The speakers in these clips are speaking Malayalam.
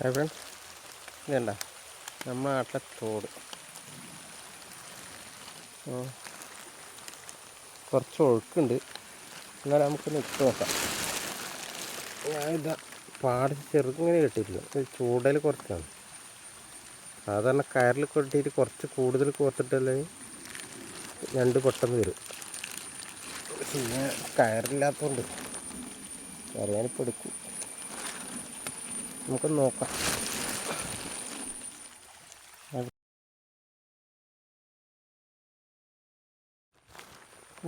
ഫ്രണ്ട്സ് ഇതണ്ട നമ്മുടെ നാട്ടിലെ തോട്. കുറച്ച് ഒഴുക്കുണ്ട്. എന്നാലും നമുക്കൊന്ന് ഇട്ട് നോക്കാം. ഞാനിതാ പാടി ചെറുങ്ങനെ കെട്ടിയിട്ടില്ല. ചൂടൽ കുറച്ചാണ്. സാധാരണ കയറിൽ കൊട്ടിയിട്ട് കുറച്ച് കൂടുതൽ കോർത്തിട്ടല്ലേ? രണ്ട് പെട്ടെന്ന് വരും. പിന്നെ കയറില്ലാത്തതുകൊണ്ട് കയറിയാനിപ്പോൾ എടുക്കും. നമുക്കൊന്ന് നോക്കാം.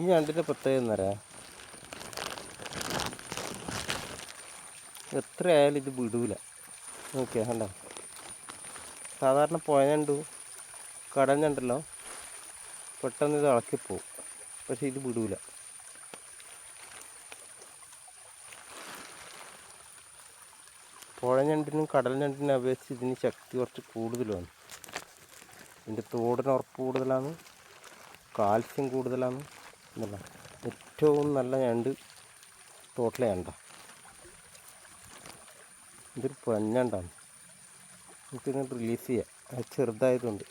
ഈ രണ്ടിന്റെ പ്രത്യേകത എന്നറിയാം എത്ര ആയാലും ഇത് വിടൂല. നോക്കിയാ കണ്ടോ? സാധാരണ പുഴ ഞണ്ടു കടൽ ഞണ്ടല്ലോ പെട്ടെന്ന് ഇത് ഇളക്കിപ്പോവും. പക്ഷെ ഇത് വിടൂല. പുഴ ഞണ്ടിനും കടൽ ഞണ്ടിനും അപേക്ഷിച്ച് ഇതിന് ശക്തി കുറച്ച് കൂടുതലാണ് ഇതിന്റെ തോടിന് ഉറപ്പ് കൂടുതലാണ് കാൽസ്യം കൂടുതലാണ് എന്നല്ല ഏറ്റവും നല്ല ഞണ്ട് തോട്ടിലെ ഞണ്ട ഇതൊരു പൊന്നണ്ടാണ് നമുക്കിത് റിലീസ് ചെയ്യാം അത് ചെറുതായതുകൊണ്ട്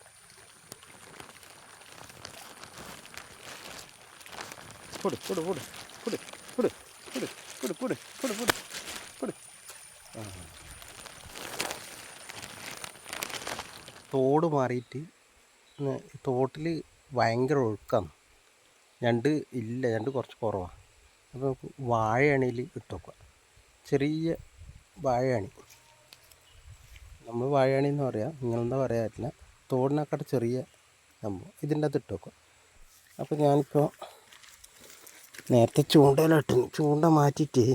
പൊടി പൊടി പൊടി പൊടി പൊടി പൊടി പൊടി പൊടി പൊടി പൊടി ആ തോട് മാറിയിട്ട് തോട്ടിൽ ഭയങ്കര ഒഴുക്കാണ്. രണ്ട് ഇല്ല രണ്ട് കുറച്ച് കുറവാണ് അപ്പോൾ നമുക്ക് വാഴയണിയിൽ ഇട്ട് വെക്കുക ചെറിയ വാഴയണി. നമ്മൾ വാഴയണി എന്ന് പറയാം നിങ്ങളെന്താ പറയാറില്ല തോടിനേക്കാട്ട് ചെറിയ സംഭവം. ഇതിന്റെ അകത്ത് ഇട്ട് വെക്കുക അപ്പോൾ ഞാനിപ്പോൾ നേരത്തെ ചൂണ്ടയിലിട്ടു ചൂണ്ട മാറ്റിയിട്ട്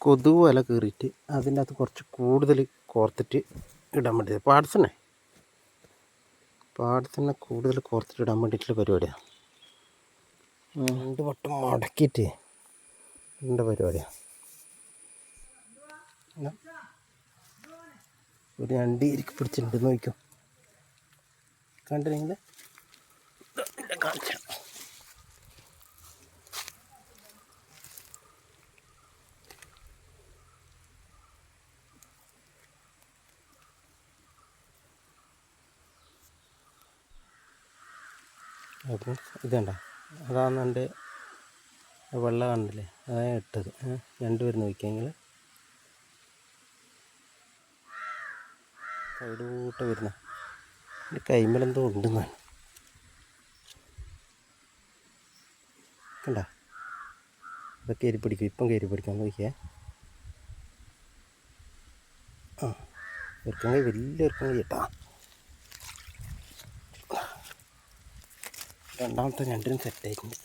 കൊതുവല വല കയറിയിട്ട് അതിന്റെ അകത്ത് കുറച്ച് കൂടുതൽ കോർത്തിട്ട് ഇടാൻ വേണ്ടി പാർട്സണേ പാടത്തന്നെ കൂടുതൽ കോർത്തിട്ട് ഇടാൻ വേണ്ടിയിട്ടുള്ള പരിപാടിയാണ് രണ്ട് വട്ടം മടക്കിയിട്ട് ഇടേണ്ട പരിപാടിയാണ് ഒരു രണ്ട് ഇരിക്ക് പിടിച്ചിട്ടുണ്ട് നോക്കിക്കോ കണ്ടില്ലെങ്കിൽ കാണിച്ച. അപ്പോൾ ഇതണ്ട അതാണ് എന്റെ വെള്ള കണ്ടില്ലേ അതാണ് ഇട്ടത്. രണ്ടു രണ്ട് പേര് നോക്കിയെങ്കിൽ സൈഡൂട്ട് വരുന്ന. കൈമലെന്തോ ഉണ്ടെന്നാണ് കണ്ട? ഇതൊക്കെ കയറി പിടിക്കും. ഇപ്പം കയറി പിടിക്കാൻ നോക്കിയേ. ആ ഇറക്കങ്കൈ വലിയ ഇറക്കങ്കൈ കേട്ടാ രണ്ടാമത്തെ രണ്ടിനും സെറ്റായിട്ടുണ്ട്